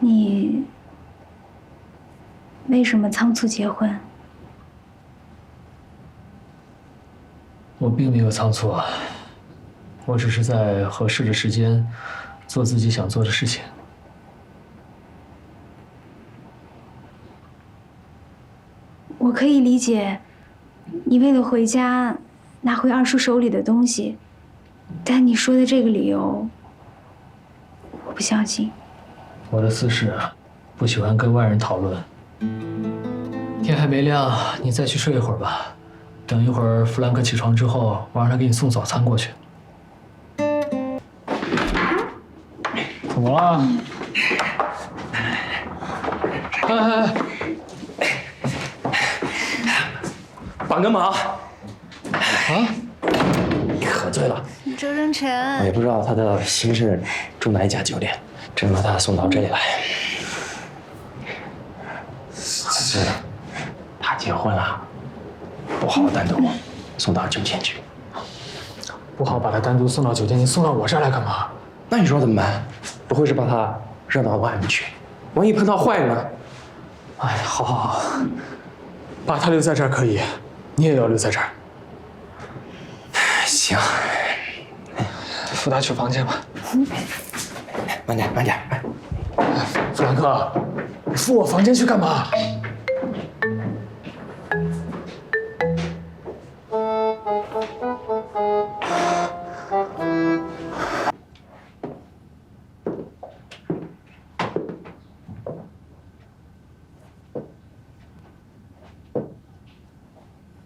你为什么仓促结婚？我并没有仓促啊，我只是在合适的时间做自己想做的事情。我可以理解，你为了回家拿回二叔手里的东西，但你说的这个理由，我不相信。我的私事不喜欢跟外人讨论。天还没亮，你再去睡一会儿吧。等一会儿弗兰克起床之后，我让他给你送早餐过去。怎么了？哎哎哎！帮个忙，啊！你喝醉了，周征我辰，也不知道他的行事住哪一家酒店，真把他送到这里来。是的，他结婚了，不好单独送到酒店去。不好把他单独送到酒店，你送到我这儿来干嘛？那你说怎么办？不会是把他扔到外面去？万一碰到坏人呢？哎，好好好，把他留在这儿可以，你也要留在这儿。行，扶他去房间吧。慢点，慢点。哎弗兰克，你扶我房间去干嘛？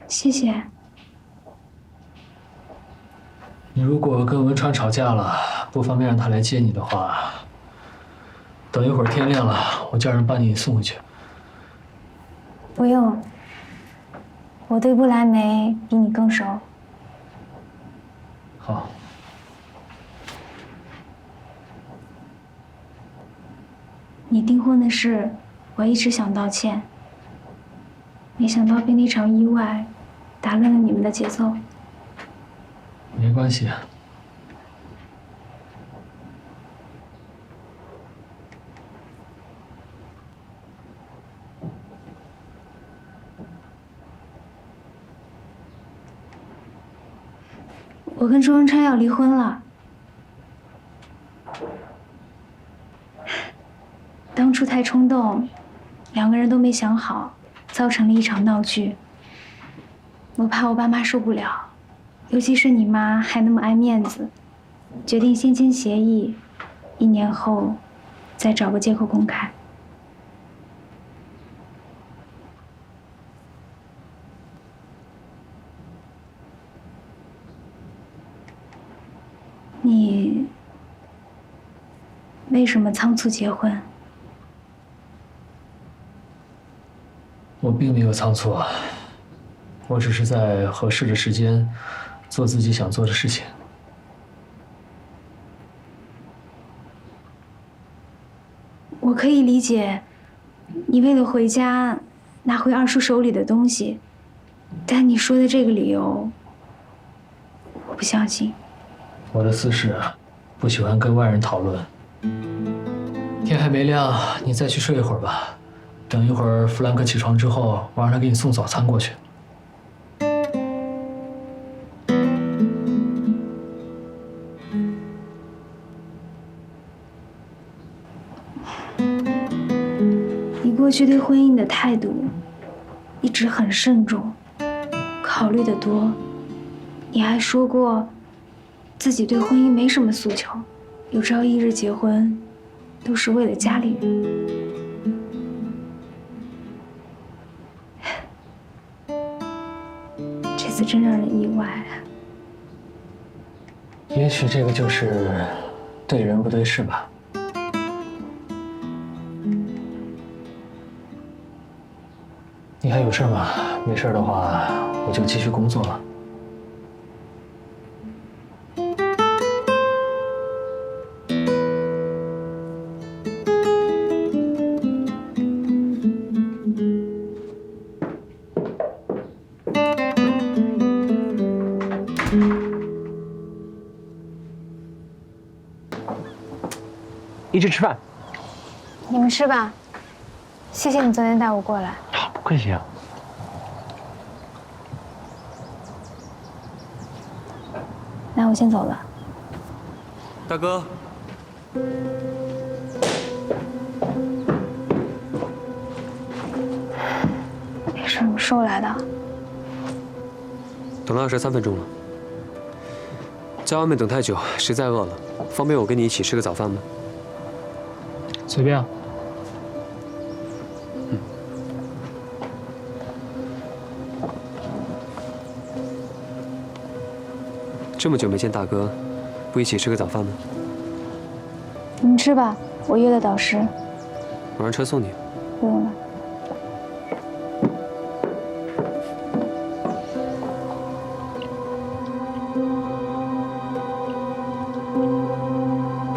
谢谢。你如果跟文川吵架了，不方便让他来接你的话，等一会儿天亮了，我叫人把你送回去。不用，我对不来梅比你更熟。好，你订婚的事，我一直想道歉，没想到被那场意外打乱了你们的节奏。没关系。我跟周文川要离婚了。当初太冲动，两个人都没想好，造成了一场闹剧。我怕我爸妈受不了，尤其是你妈还那么爱面子，决定先签协议，一年后再找个借口公开。你为什么仓促结婚？我并没有仓促啊，我只是在合适的时间做自己想做的事情。我可以理解，你为了回家拿回二叔手里的东西，但你说的这个理由，我不相信。我的私事不喜欢跟外人讨论。天还没亮，你再去睡一会儿吧。等一会儿弗兰克起床之后，我让他给你送早餐过去。你过去对婚姻的态度一直很慎重，考虑的多。你还说过自己对婚姻没什么诉求，有朝一日结婚都是为了家里人。这次真让人意外啊！也许这个就是对人不对事吧。你还有事吗？没事的话，我就继续工作了。一起吃饭。你们吃吧。谢谢你昨天带我过来。好，不客气啊。那我先走了。大哥，你什么时候来的。等了二十三分钟了，在外面等太久，实在饿了，方便我跟你一起吃个早饭吗？随便啊。这么久没见大哥，不一起吃个早饭吗？你们吃吧，我约了导师，我让车送你。不用了。